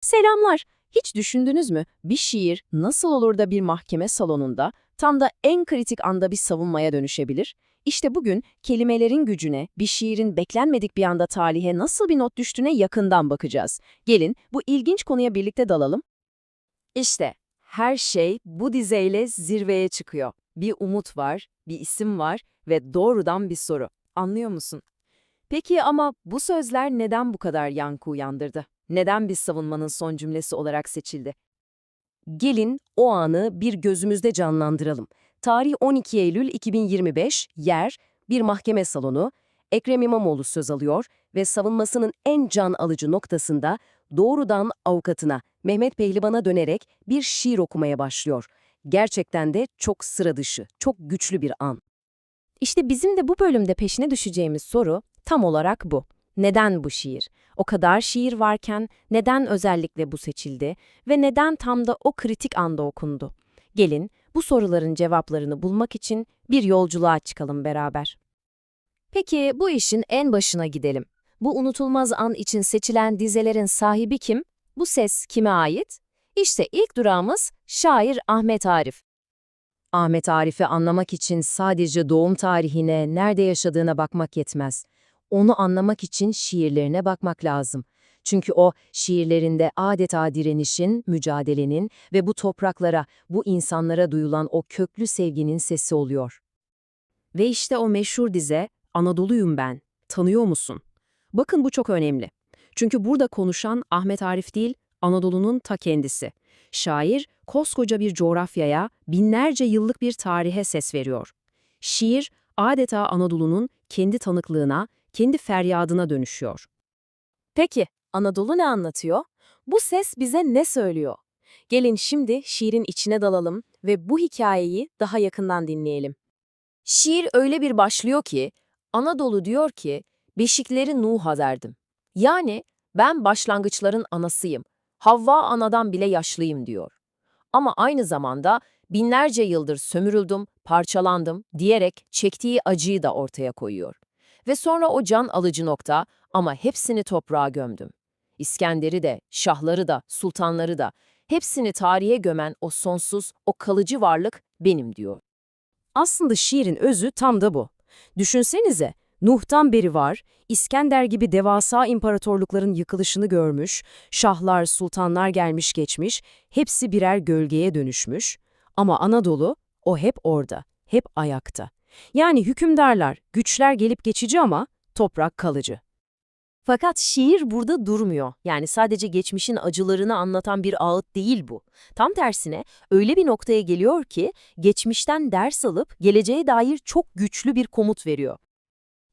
Selamlar. Hiç düşündünüz mü bir şiir nasıl olur da bir mahkeme salonunda tam da en kritik anda bir savunmaya dönüşebilir? İşte bugün kelimelerin gücüne, bir şiirin beklenmedik bir anda talihe nasıl bir not düştüğüne yakından bakacağız. Gelin bu ilginç konuya birlikte dalalım. İşte her şey bu dizeyle zirveye çıkıyor. Bir umut var, bir isim var ve doğrudan bir soru. Anlıyor musun? Peki ama bu sözler neden bu kadar yankı uyandırdı? Neden bir savunmanın son cümlesi olarak seçildi? Gelin o anı bir gözümüzde canlandıralım. Tarih 12 Eylül 2025, yer, bir mahkeme salonu, Ekrem İmamoğlu söz alıyor ve savunmasının en can alıcı noktasında doğrudan avukatına, Mehmet Pehlivan'a dönerek bir şiir okumaya başlıyor. Gerçekten de çok sıra dışı, çok güçlü bir an. İşte bizim de bu bölümde peşine düşeceğimiz soru tam olarak bu. Neden bu şiir? O kadar şiir varken neden özellikle bu seçildi ve neden tam da o kritik anda okundu? Gelin bu soruların cevaplarını bulmak için bir yolculuğa çıkalım beraber. Peki bu işin en başına gidelim. Bu unutulmaz an için seçilen dizelerin sahibi kim? Bu ses kime ait? İşte ilk durağımız şair Ahmet Arif. Ahmet Arif'i anlamak için sadece doğum tarihine, nerede yaşadığına bakmak yetmez. Onu anlamak için şiirlerine bakmak lazım. Çünkü o şiirlerinde adeta direnişin, mücadelenin ve bu topraklara, bu insanlara duyulan o köklü sevginin sesi oluyor. Ve işte o meşhur dize Anadolu'yum ben. Tanıyor musun? Bakın bu çok önemli. Çünkü burada konuşan Ahmet Arif değil, Anadolu'nun ta kendisi. Şair, koskoca bir coğrafyaya, binlerce yıllık bir tarihe ses veriyor. Şiir, adeta Anadolu'nun kendi tanıklığına, kendi feryadına dönüşüyor. Peki, Anadolu ne anlatıyor? Bu ses bize ne söylüyor? Gelin şimdi şiirin içine dalalım ve bu hikayeyi daha yakından dinleyelim. Şiir öyle bir başlıyor ki, Anadolu diyor ki, beşikleri Nuh'a verdim. Yani ben başlangıçların anasıyım, Havva anadan bile yaşlıyım diyor. Ama aynı zamanda binlerce yıldır sömürüldüm, parçalandım diyerek çektiği acıyı da ortaya koyuyor. Ve sonra o can alıcı nokta ama hepsini toprağa gömdüm. İskender'i de, şahları da, sultanları da, hepsini tarihe gömen o sonsuz, o kalıcı varlık benim diyor. Aslında şiirin özü tam da bu. Düşünsenize, Nuh'tan beri var, İskender gibi devasa imparatorlukların yıkılışını görmüş, şahlar, sultanlar gelmiş geçmiş, hepsi birer gölgeye dönüşmüş. Ama Anadolu, o hep orada, hep ayakta. Yani hükümdarlar, güçler gelip geçici ama toprak kalıcı. Fakat şiir burada durmuyor. Yani sadece geçmişin acılarını anlatan bir ağıt değil bu. Tam tersine öyle bir noktaya geliyor ki geçmişten ders alıp geleceğe dair çok güçlü bir komut veriyor.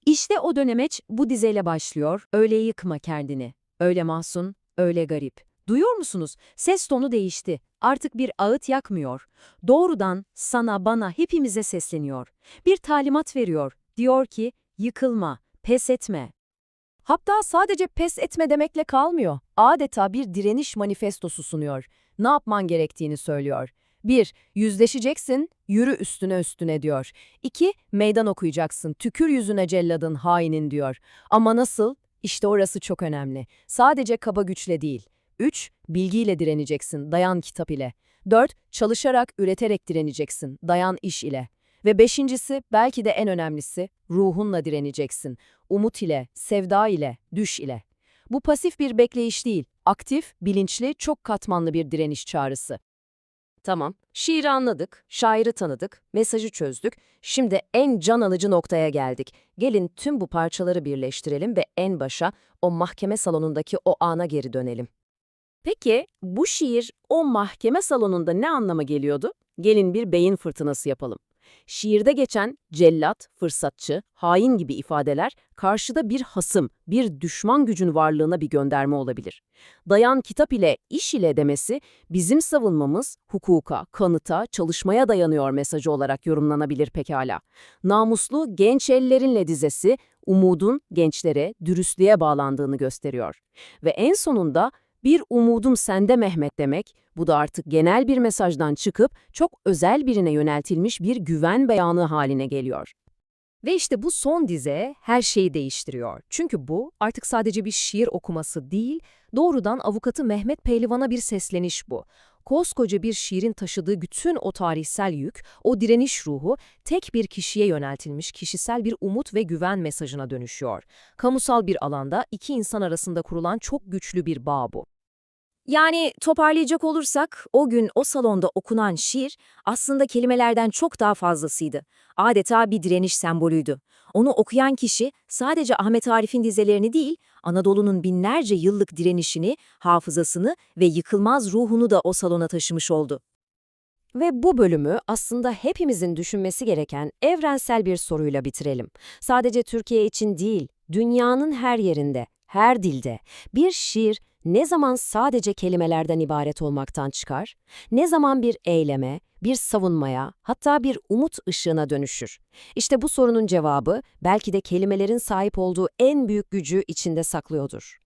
İşte o dönemeç bu dizeyle başlıyor. Öyle yıkma kendini. Öyle mahzun, öyle garip. Duyuyor musunuz? Ses tonu değişti. Artık bir ağıt yakmıyor. Doğrudan sana, bana, hepimize sesleniyor. Bir talimat veriyor. Diyor ki, yıkılma, pes etme. Hatta sadece pes etme demekle kalmıyor. Adeta bir direniş manifestosu sunuyor. Ne yapman gerektiğini söylüyor. 1. Yüzleşeceksin, yürü üstüne üstüne diyor. 2. Meydan okuyacaksın, tükür yüzüne celladın, hainin diyor. Ama nasıl? İşte orası çok önemli. Sadece kaba güçle değil. 3. Bilgiyle direneceksin, dayan kitap ile. 4. Çalışarak, üreterek direneceksin, dayan iş ile. Ve beşincisi, belki de en önemlisi, ruhunla direneceksin. Umut ile, sevda ile, düş ile. Bu pasif bir bekleyiş değil, aktif, bilinçli, çok katmanlı bir direniş çağrısı. Tamam, şiiri anladık, şairi tanıdık, mesajı çözdük. Şimdi en can alıcı noktaya geldik. Gelin tüm bu parçaları birleştirelim ve en başa, o mahkeme salonundaki o ana geri dönelim. Peki, bu şiir o mahkeme salonunda ne anlama geliyordu? Gelin bir beyin fırtınası yapalım. Şiirde geçen cellat, fırsatçı, hain gibi ifadeler karşıda bir hasım, bir düşman gücün varlığına bir gönderme olabilir. Dayan kitap ile, iş ile demesi bizim savunmamız hukuka, kanıta, çalışmaya dayanıyor mesajı olarak yorumlanabilir pekala. Namuslu genç ellerinle dizesi umudun gençlere, dürüstlüğe bağlandığını gösteriyor. Ve en sonunda bir umudum sende Mehmet demek, bu da artık genel bir mesajdan çıkıp çok özel birine yöneltilmiş bir güven beyanı haline geliyor. Ve işte bu son dize her şeyi değiştiriyor. Çünkü bu artık sadece bir şiir okuması değil, doğrudan avukatı Mehmet Pehlivan'a bir sesleniş bu. Koskoca bir şiirin taşıdığı bütün o tarihsel yük, o direniş ruhu tek bir kişiye yöneltilmiş kişisel bir umut ve güven mesajına dönüşüyor. Kamusal bir alanda iki insan arasında kurulan çok güçlü bir bağ bu. Yani toparlayacak olursak o gün o salonda okunan şiir aslında kelimelerden çok daha fazlasıydı. Adeta bir direniş sembolüydü. Onu okuyan kişi sadece Ahmet Arif'in dizelerini değil, Anadolu'nun binlerce yıllık direnişini, hafızasını ve yıkılmaz ruhunu da o salona taşımış oldu. Ve bu bölümü aslında hepimizin düşünmesi gereken evrensel bir soruyla bitirelim. Sadece Türkiye için değil, dünyanın her yerinde, her dilde bir şiir ne zaman sadece kelimelerden ibaret olmaktan çıkar, ne zaman bir eyleme, bir savunmaya, hatta bir umut ışığına dönüşür. İşte bu sorunun cevabı belki de kelimelerin sahip olduğu en büyük gücü içinde saklıyordur.